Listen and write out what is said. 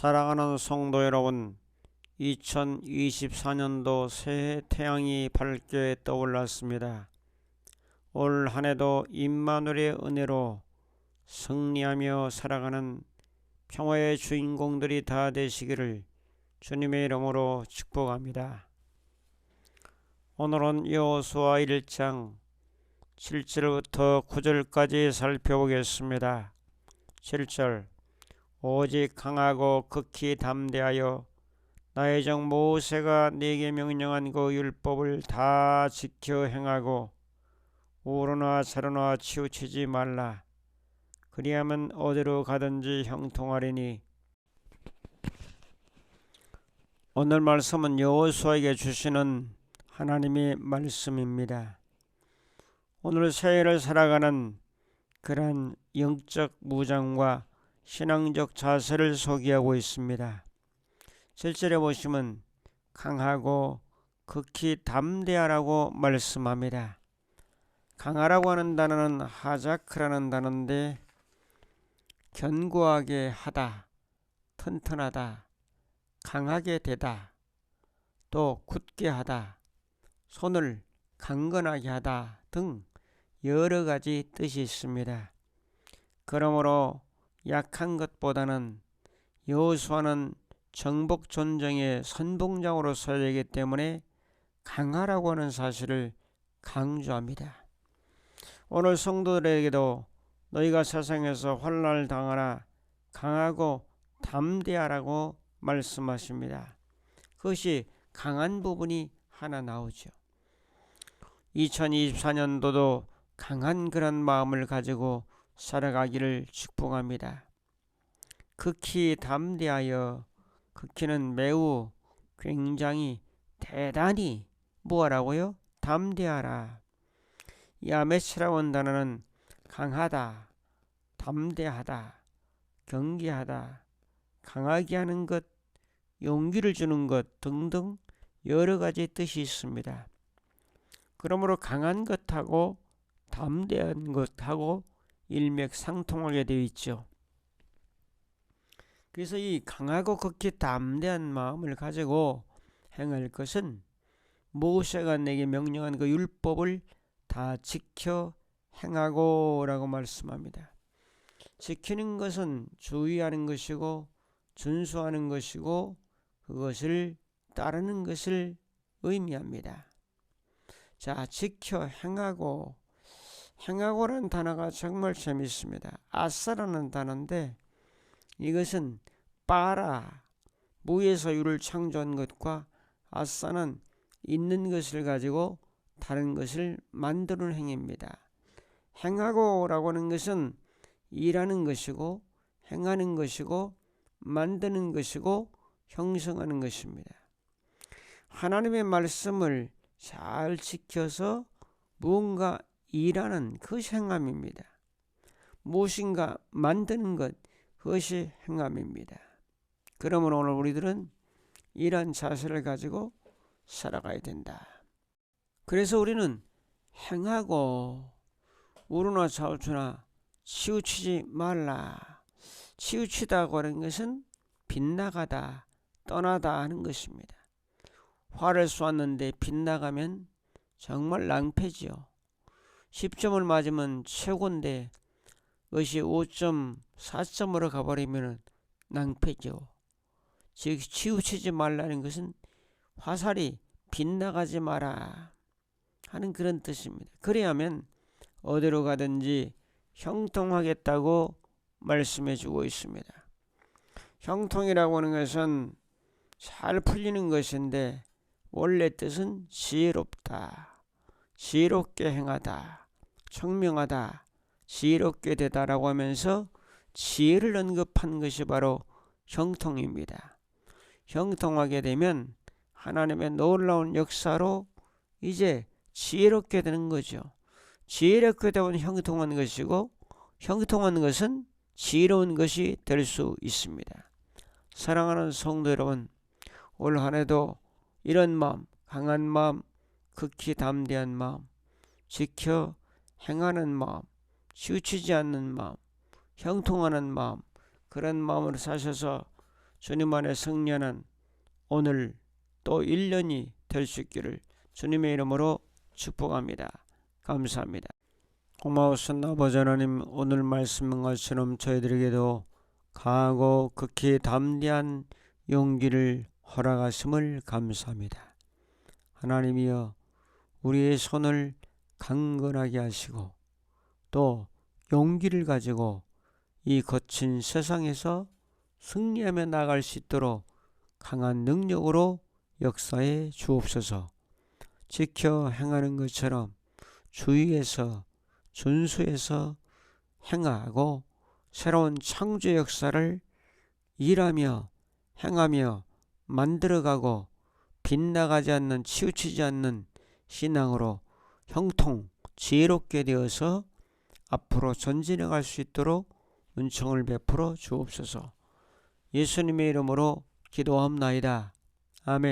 사랑하는 성도 여러분, 2024년도 새해 태양이 밝게 떠올랐습니다. 올 한해도 임마누엘의 은혜로 승리하며 살아가는 평화의 주인공들이 다 되시기를 주님의 이름으로 축복합니다. 오늘은 여호수아 1장 7절부터 9절까지 살펴보겠습니다. 7절 오직 강하고 극히 담대하여 나의 종 모세가 네게 명령한 그 율법을 다 지켜 행하고 우로나 차로나 치우치지 말라. 그리하면 어디로 가든지 형통하리니 오늘 말씀은 여호수아에게 주시는 하나님의 말씀입니다. 오늘 새해를 살아가는 그러한 영적 무장과 신앙적 자세를 소개하고 있습니다. 7절에 보시면 강하고 극히 담대하라고 말씀합니다. 강하라고 하는 단어는 하자크라는 단어인데 견고하게 하다, 튼튼하다, 강하게 되다, 또 굳게 하다, 손을 강건하게 하다 등 여러 가지 뜻이 있습니다. 그러므로 약한 것보다는 여호수아는 정복 전쟁의 선봉장으로 서야 되기 때문에 강하라고 하는 사실을 강조합니다. 오늘 성도들에게도 너희가 세상에서 환난을 당하나 강하고 담대하라고 말씀하십니다. 그것이 강한 부분이 하나 나오죠. 2024년도도 강한 그런 마음을 가지고 살아가기를 축복합니다. 극히 담대하여 극히는 매우 굉장히 대단히 뭐하라고요? 담대하라. 야메시라고 한 단어는 강하다, 담대하다, 경계하다, 강하게 하는 것, 용기를 주는 것 등등 여러 가지 뜻이 있습니다. 그러므로 강한 것하고 담대한 것하고 일맥상통하게 되어 있죠. 그래서 이 강하고 극히 담대한 마음을 가지고 행할 것은 모세가 내게 명령한 그 율법을 다 지켜 행하고 라고 말씀합니다. 지키는 것은 주의하는 것이고 준수하는 것이고 그것을 따르는 것을 의미합니다. 자, 지켜 행하고 행하고라는 단어가 정말 재밌습니다. 아싸라는 단어인데 이것은 빠라 무에서 유를 창조한 것과 아싸는 있는 것을 가지고 다른 것을 만드는 행위입니다. 행하고라고 하는 것은 일하는 것이고 행하는 것이고 만드는 것이고 형성하는 것입니다. 하나님의 말씀을 잘 지켜서 무언가 일하는 그 행함입니다. 무엇인가 만드는 것 그것이 행함입니다. 그러면 오늘 우리들은 이런 자세를 가지고 살아가야 된다. 그래서 우리는 행하고 우르나 좌우추나 치우치지 말라. 치우치다고 하는 것은 빗나가다, 떠나다 하는 것입니다. 화를 쏘았는데 빗나가면 정말 낭패지요. 10점을 맞으면 최고인데 그것이 5.4점으로 가버리면 낭패죠. 즉 치우치지 말라는 것은 화살이 빗나가지 마라 하는 그런 뜻입니다. 그래야면 어디로 가든지 형통하겠다고 말씀해 주고 있습니다. 형통이라고 하는 것은 잘 풀리는 것인데 원래 뜻은 지혜롭다. 지혜롭게 행하다. 청명하다. 지혜롭게 되다라고 하면서 지혜를 언급한 것이 바로 형통입니다. 형통하게 되면 하나님의 놀라운 역사로 이제 지혜롭게 되는 거죠. 지혜롭게 되면 형통한 것이고 형통한 것은 지혜로운 것이 될 수 있습니다. 사랑하는 성도 여러분, 올 한해도 이런 마음, 강한 마음, 극히 담대한 마음, 지켜 행하는 마음, 치우치지 않는 마음, 형통하는 마음, 그런 마음으로 사셔서 주님 안에 승리하는 오늘 또 1년이 될 수 있기를 주님의 이름으로 축복합니다. 감사합니다. 고마우신 아버지 하나님 오늘 말씀한 것처럼 저희들에게도 강하고 극히 담대한 용기를 허락하심을 감사합니다. 하나님이여 우리의 손을 강건하게 하시고 또 용기를 가지고 이 거친 세상에서 승리하며 나갈 수 있도록 강한 능력으로 역사에 주옵소서. 지켜 행하는 것처럼 주위에서 준수해서 행하고 새로운 창조 역사를 일하며 행하며 만들어가고 빗나가지 않는 치우치지 않는 신앙으로 형통 지혜롭게 되어서 앞으로 전진해 갈 수 있도록 은총을 베풀어 주옵소서. 예수님의 이름으로 기도합나이다. 아멘.